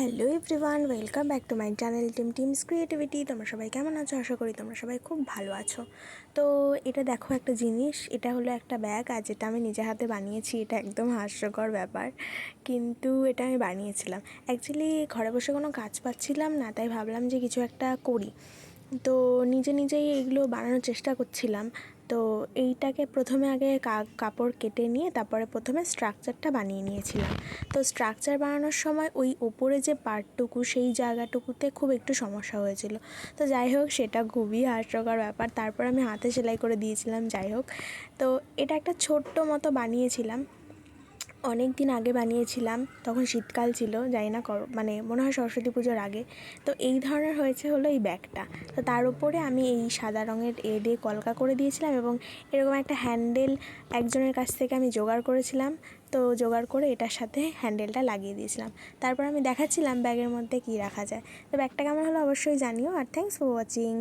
Hello everyone, welcome back to my channel team teams creativity. তোমরা সবাই কেমন আছো? আশা করি তোমরা সবাই খুব ভালো আছো। তো এটা দেখো একটা জিনিস, এটা হলো একটা ব্যাগ আর যেটা আমি নিজে হাতে বানিয়েছি, এটা একদম হাস্যকর ব্যাপার। কিন্তু এটা আমি বানিয়েছিলাম। অ্যাকচুয়ালি ঘরে বসে কোনো কাজ পাচ্ছিলাম না, তাই ভাবলাম যে কিছু একটা করি। তো নিজে নিজেই এগুলো বানানোর চেষ্টা করছিলাম। তো এইটাকে প্রথমে আগে কাপড় কেটে নিয়ে তারপরে প্রথমে স্ট্রাকচারটা বানিয়ে নিয়েছিলাম। তো স্ট্রাকচার বানানোর সময় ওই ওপরে যে পার্টটুকু সেই জায়গাটুকুতে খুব একটু সমস্যা হয়েছিল। তো যাই হোক সেটা খুবই হাস্যকর ব্যাপার। তারপর আমি হাতে সেলাই করে দিয়েছিলাম, যাই হোক। তো এটা একটা ছোট্ট মতো বানিয়েছিলাম। অনেক দিন আগে বানিয়েছিলাম, তখন শীতকাল ছিল, জানি না মানে মনে হয় সরস্বতী পুজোর আগে। তো এই ধরনের হয়েছে হলো এই ব্যাগটা। তো তার উপরে আমি এই সাদা রঙের এ দিয়ে কলকা করে দিয়েছিলাম এবং এরকম একটা হ্যান্ডেল একজনের কাছ থেকে আমি জোগাড় করেছিলাম। তো জোগাড় করে এটার সাথে হ্যান্ডেলটা লাগিয়ে দিয়েছিলাম। তারপর আমি দেখাচ্ছিলাম ব্যাগের মধ্যে কী রাখা যায়। তো ব্যাগটা কেমন হলো অবশ্যই জানিও। আর থ্যাংকস ফর ওয়াচিং